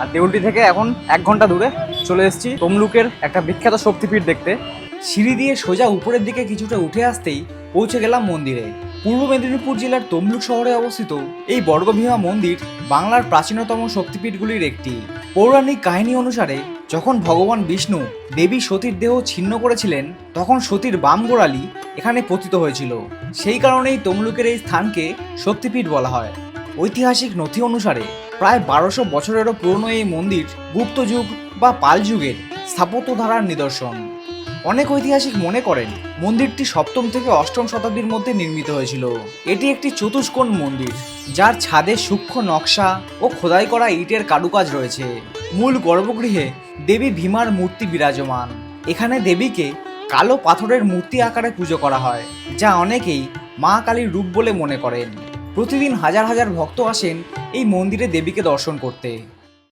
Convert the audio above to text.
আর দেউলটি থেকে এখন এক ঘণ্টা দূরে চলে এসেছি তমলুকের একটা বিখ্যাত শক্তিপীঠ দেখতে। সিঁড়ি দিয়ে সোজা উপরের দিকে কিছুটা উঠে আসতেই পৌঁছে গেলাম মন্দিরে। পূর্ব মেদিনীপুর জেলার তমলুক শহরে অবস্থিত এই বর্গভীমা মন্দির বাংলার প্রাচীনতম শক্তিপীঠগুলির একটি। পৌরাণিক কাহিনী অনুসারে, যখন ভগবান বিষ্ণু দেবী সতীর দেহ ছিন্ন করেছিলেন, তখন সতীর বাম গোড়ালি এখানে পতিত হয়েছিল। সেই কারণেই তমলুকের এই স্থানকে শক্তিপীঠ বলা হয়। ঐতিহাসিক নথি অনুসারে প্রায় বারোশো বছরেরও পুরনো এই মন্দির গুপ্ত যুগ বা পাল যুগের স্থাপত্য ধারার নিদর্শন। অনেক ঐতিহাসিক মনে করেন মন্দিরটি সপ্তম থেকে অষ্টম শতাব্দীর মধ্যে নির্মিত হয়েছিল। এটি একটি চতুষ্কোণ মন্দির, যার ছাদে সূক্ষ্ম নকশা ও খোদাই করা ইটের কারুকাজ রয়েছে। মূল গর্ভগৃহে দেবী ভীমার মূর্তি বিরাজমান। এখানে দেবীকে কালো পাথরের মূর্তি আকারে পুজো করা হয়, যা অনেকেই মা কালীর রূপ বলে মনে করেন। প্রতিদিন হাজার হাজার ভক্ত আসেন এই মন্দিরে দেবীকে দর্শন করতে।